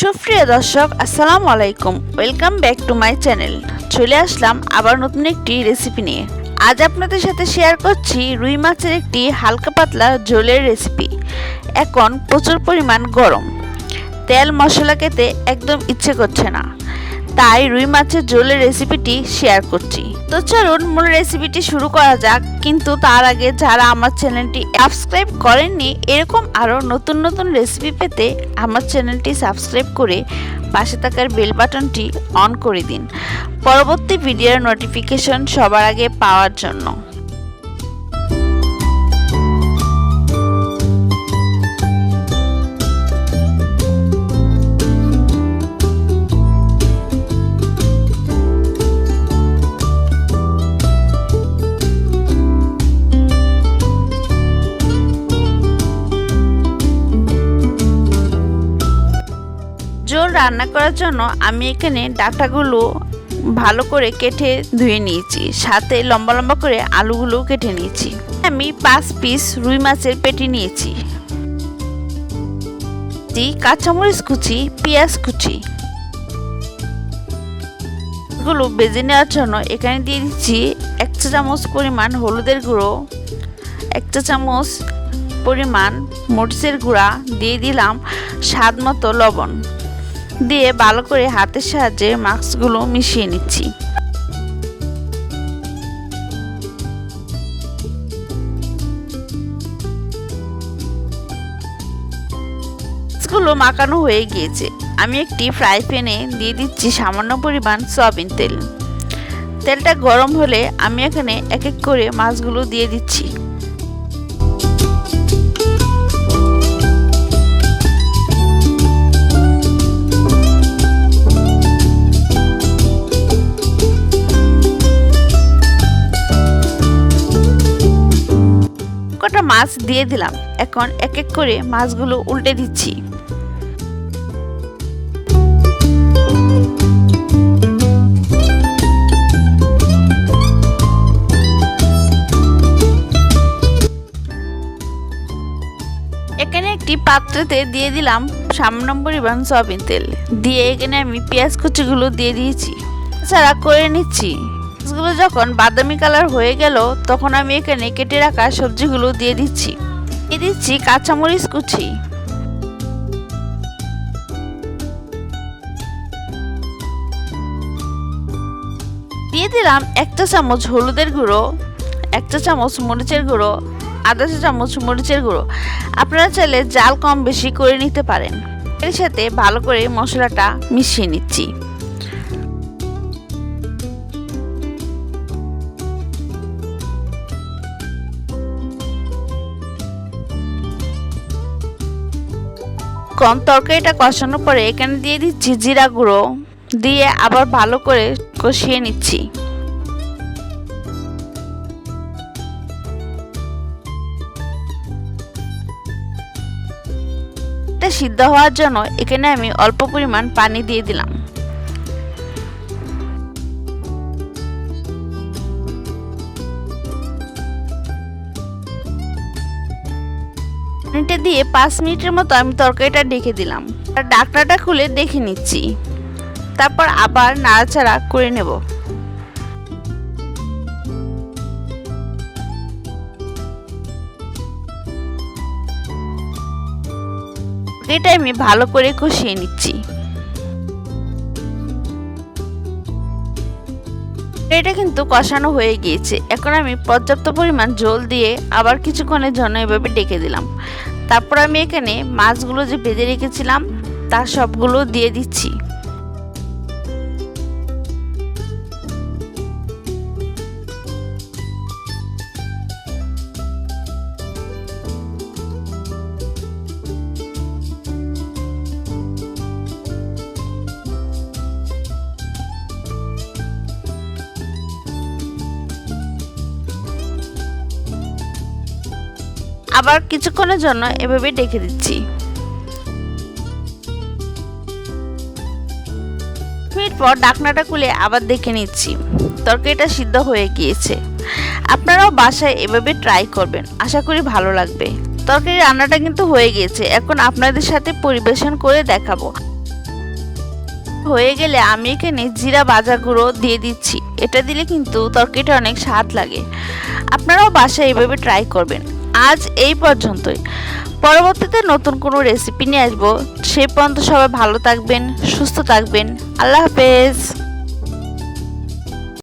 সুপ্রিয় দর্শক, আসসালামু আলাইকুম। Welcome back to my channel চলে আসলাম আবার নতুন একটি রেসিপি নিয়ে। আজ আপনাদের সাথে শেয়ার করছি রুই মাছের একটি হালকা পাতলা ঝোলের রেসিপি এখন প্রচুর পরিমাণ গরম। তেল মশলা খেতে একদম ইচ্ছে করছে না। তাই রুই মাছের ঝোলের রেসিপিটি শেয়ার করছি। তো চলুন মূল রেসিপিটি শুরু করা যাক। কিন্তু তার আগে যারা আমার চ্যানেলটি সাবস্ক্রাইব করেননি, এরকম আরও নতুন নতুন রেসিপি পেতে আমার চ্যানেলটি সাবস্ক্রাইব করে পাশে থাকার বেল বাটনটি অন করে দিন। পরবর্তী ভিডিওর নোটিফিকেশন সবার আগে পাওয়ার জন্য। জোর রান্না করার জন্য আমি এখানে ডাটাগুলো ভালো করে কেটে ধুয়ে নিয়েছি। সাথে লম্বা লম্বা করে আলুগুলো কেটে নিয়েছি। আমি পাঁচ পিস রুই মাছের পেটি নিয়েছি। কাঁচামরিচ কুচি, পেঁয়াজ কুচি। গুলো বেজে নেওয়ার জন্য এখানে দিয়ে দিচ্ছি এক চা চামচ পরিমাণ হলুদের গুঁড়ো, এক চা চামচ পরিমাণ মরিচের গুঁড়া, দিয়ে দিলাম স্বাদ মতো লবণ। দিয়ে ভালো করে হাতের সাহায্যে মাস্কগুলো মিশিয়ে নিচ্ছি। মাছগুলো মাখানো হয়ে গিয়েছে। আমি একটি ফ্রাই প্যানে দিয়ে দিচ্ছি সামান্য পরিমাণ সয়াবিন তেল। তেলটা গরম হলে আমি এখানে এক এক করে মাছগুলো দিয়ে দিচ্ছি। কটা মাছ দিয়ে দিলাম। এখন এক এক করে মাছগুলো উল্টে দিচ্ছি। এখানে একটি পাত্রতে দিয়ে দিলাম সামান্য পরিমাণ সয়াবিন তেল। দিয়ে এখানে আমি পেঁয়াজ কুচিগুলো দিয়ে দিয়েছি। এছাড়া করে নিচ্ছি। মাছগুলো যখন বাদামি কালার হয়ে গেল, তখন আমি এখানে কেটে রাখা সবজিগুলো দিয়ে দিচ্ছি। দিয়ে দিচ্ছি কাঁচামরিচ কুচি। দিয়ে দিলাম একটা চামচ হলুদের গুঁড়ো, একটা চামচ মরিচের গুঁড়ো, আধা চা চামচ মরিচের গুঁড়ো। আপনারা চাইলে জাল কম বেশি করে নিতে পারেন। এর সাথে ভালো করে মশলাটা মিশিয়ে নিচ্ছি। কম তরকারিটা কষানোর পরে এখানে দিয়ে দিচ্ছি জিরা গুঁড়ো। দিয়ে আবার ভালো করে কষিয়ে নিচ্ছি। সিদ্ধ হওয়ার জন্য এখানে আমি অল্প পরিমাণ পানি দিয়ে দিলাম। পানিটা দিয়ে পাঁচ মিনিটের মতো আমি তরকারিটা ডেকে দিলাম। আর ডাকনাটা খুলে দেখে নিচ্ছি। তারপর আবার নাড়াচাড়া করে নেব। এটা আমি ভালো করে কষিয়ে নিচ্ছি। এটা কিন্তু কষানো হয়ে গিয়েছে। এখন আমি পর্যাপ্ত পরিমাণ জল দিয়ে আবার কিছুক্ষণের জন্য এভাবে ডেকে দিলাম। তারপর আমি এখানে মাছগুলো যে বেঁধে রেখেছিলাম, তা সবগুলো দিয়ে দিচ্ছি। আবার কিছুক্ষণের জন্য এভাবে ডেকে দিচ্ছি। মিনিট পর ডাকনাটা খুলে আবার দেখে নিচ্ছি। তরকারিটা সিদ্ধ হয়ে গিয়েছে। আপনারাও বাসায় এভাবে ট্রাই করবেন। আশা করি ভালো লাগবে। তরকারি রান্নাটা কিন্তু হয়ে গিয়েছে। এখন আপনাদের সাথে পরিবেশন করে দেখাবো। হয়ে গেলে আমি এখানে জিরা বাজা গুঁড়ো দিয়ে দিচ্ছি। এটা দিলে কিন্তু তরকারিটা অনেক স্বাদ লাগে। আপনারাও বাসায় এভাবে ট্রাই করবেন। আজ এই পর্যন্তই। পরবর্তীতে নতুন কোনো রেসিপি নিয়ে আসব। সে পর্যন্ত সবাই ভালো থাকবেন, সুস্থ থাকবেন। আল্লাহ হাফেজ।